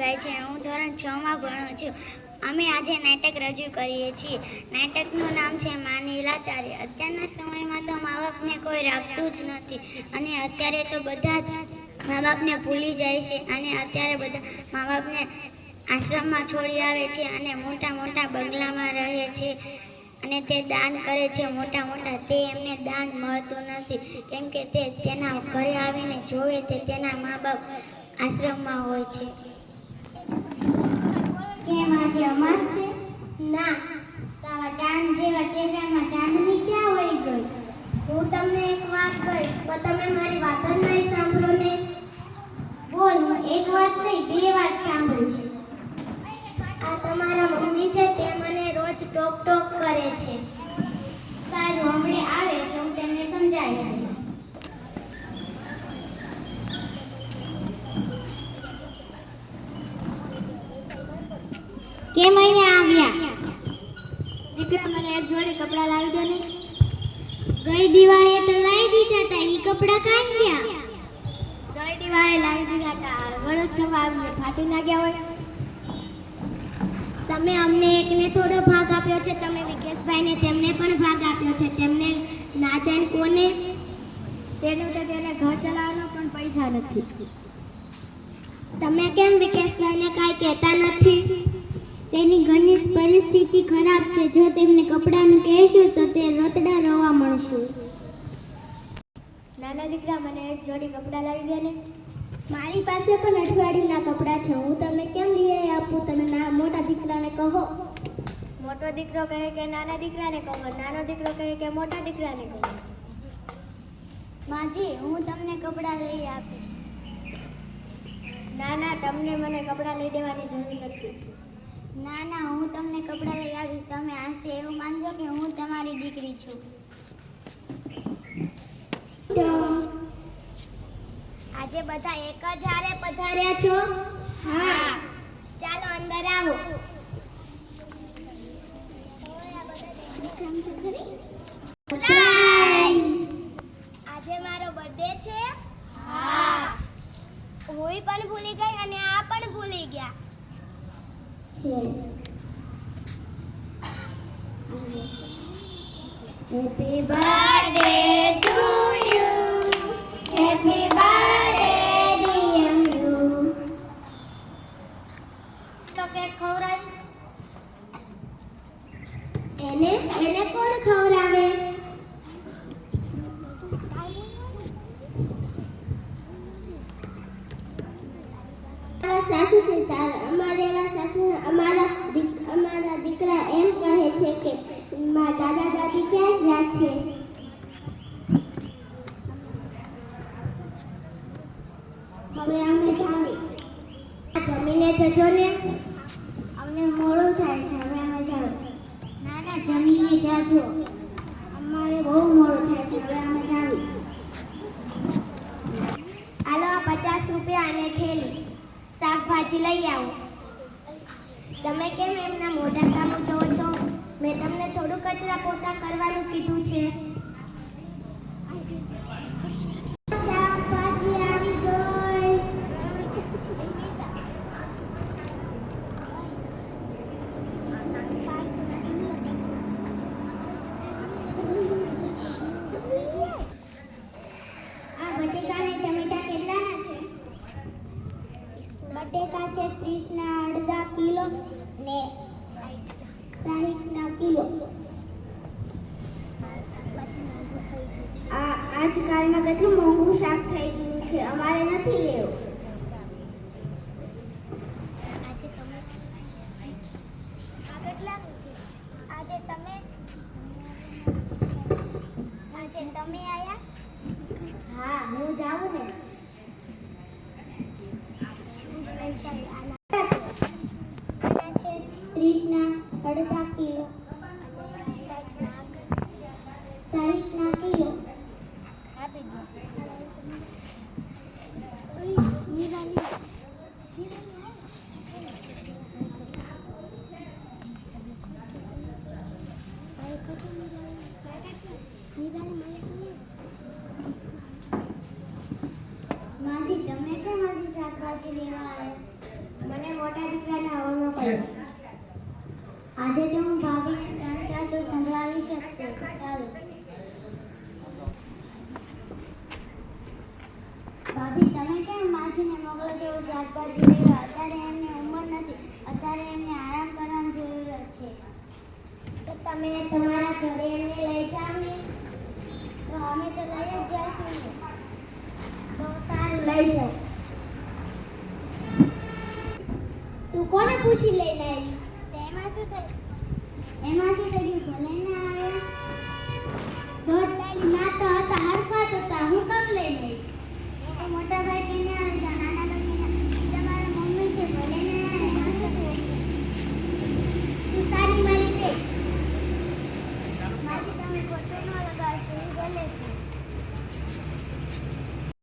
ભાઈ છે. હું ધોરણ છ માં ભણું છું. અમે આજે નાટક રજૂ કરીએ છીએ. નાટકનું નામ છે માનીલાચાર્ય. અત્યારના સમયમાં તો મા બાપને કોઈ રાખતું જ નથી. અને અત્યારે તો બધા જ મા બાપને ભૂલી જાય છે. અને અત્યારે બધા મા બાપને આશ્રમમાં છોડી આવે છે અને મોટા મોટા બંગલામાં રહે છે. અને તે દાન કરે છે. મોટા મોટા તે એમને દાન મળતું નથી. કેમ કે તે તેના ઘરે આવીને જોવે તે તેના મા બાપ આશ્રમમાં હોય છે. કેમ આજે અમાસ છે? ના તારા ચાંદ જેવા ચહેરામાં ચાંદની ક્યાં વળી ગઈ? હું તમને એક વાત કહીશ, પણ તમે મારી વાત જ નહીં સાંભળો ને? બોલ એક વાત નહીં બે વાત સાંભળીશ આ તમારા મમ્મી છે તે મને રોજ ટોક ટોક કરે છે સારું હમણે આવે તો હું તેમને સમજાવી દઈશ કેમ અહીંયા આવ્યા? દીકરા મને એક જોડે કપડા લાવી દો ને. ગઈ દિવાળીએ તો લાવી દીધા હતા ઈ કપડા કાઢ ગયા. ગઈ દિવાળે લાવી દીધા હતા વરસ થવા આવ્યું ફાટી ના ગયા હોય. તમે અમને એકને થોડો ભાગ આપ્યો છે તમે વિકેશભાઈને તેમને પણ ભાગ આપ્યો છે. તેમને ના જાણ કોને? તેનું તો તેને ઘર ચલાવવાનો પણ પૈસા નથી. તમે કેમ વિકેશભાઈને કાંઈ કહેતા નથી? તેની ઘરની પરિસ્થિતિ ખરાબ છે. જો તેમને કપડાનું કહેશું તો તે રોતડા રોવા મળશે. નાના દીકરા મને એક જોડી કપડાં લાવી દે ને. મારી પાસે પણ અઠવાડિયાના કપડાં છે. હું તમને કેમ લઈ આપું? તમે ના મોટા દીકરાને કહો. મોટો દીકરો કહે કે નાના દીકરાને કહો નાનો દીકરો કહે કે મોટા દીકરાને કહો. માજી હું તમને કપડાં લઈ આપીશ. ના ના તમને મને કપડાં લઈ દેવાની જરૂર નથી. ના ના હું તમને કપડાં લઈ આવીશ. તમે આજથી એવું માનજો કે હું તમારી દીકરી છું. આજે બધા એક જ હારે પધાર્યા છો? હા. ચાલો અંદર આવો. આજે મારો બર્થડે છે? હા. હું પણ ભૂલી ગઈ અને આ પણ ભૂલી ગયા. Happy birthday to you. Happy birthday dear you. તો કેક ખવડાવ એને એને કોણ ખવડાવે સાસુ છે, તારા અમારે સાસુ, અમારા અમારા દીકરા એમ કહે છે કે મારા દાદા દાદી ક્યાં ગયા છે? હવે અમે જાવી જમીને જજો ને. અમને મોડું થાય છે હવે અમે જાવ ના ના જમીને જાજો. અમારે બહુ મોડું થાય છે હવે અમે જાવી હાલો, પચાસ રૂપિયા અને થેલી. શાકભાજી લઈ આવો. તમે કેમ એમના મોઢા સામે જોવો છો? મેં તમને થોડું કચરા પોતા કરવાનું કીધું છે શાકભાજી આવી ગઈ આ બટેકા અને ટમેટા કેટલાના છે બટેકા છે ત્રીસના અડધા કિલો ને સાહીઠના કિલો. આ આજકાલમાં કેટલું મોંઘું શાક થઈ ગયું છે? અમારે નથી લેવું. આજે તમે આજે આજે તમે આયા? હા હું જાઉં ને. ત્રીસના અડધા કિલો. સાહીઠના કિલો માજી તમે કેમ આજે શાકભાજી લેવા આવ્યા? મને પડે. આજે જો હું ભાભીને ત્રણ ચાર તો સંભળાવી શકતો ચાલો. ભાભી, તમે કેમ માસીને મોકલો છો શાકભાજી લેવા અત્યારે એમની ઉંમર નથી. અત્યારે એમને આરામ કરવાની જરૂરત છે. તો તમે તમારા ઘરે એમને લઈ જાઓ ને. તો અમે તો લઈ જ જઈશું તો સારું, લઈ જાઓ. તું કોને પૂછી લઈને આવી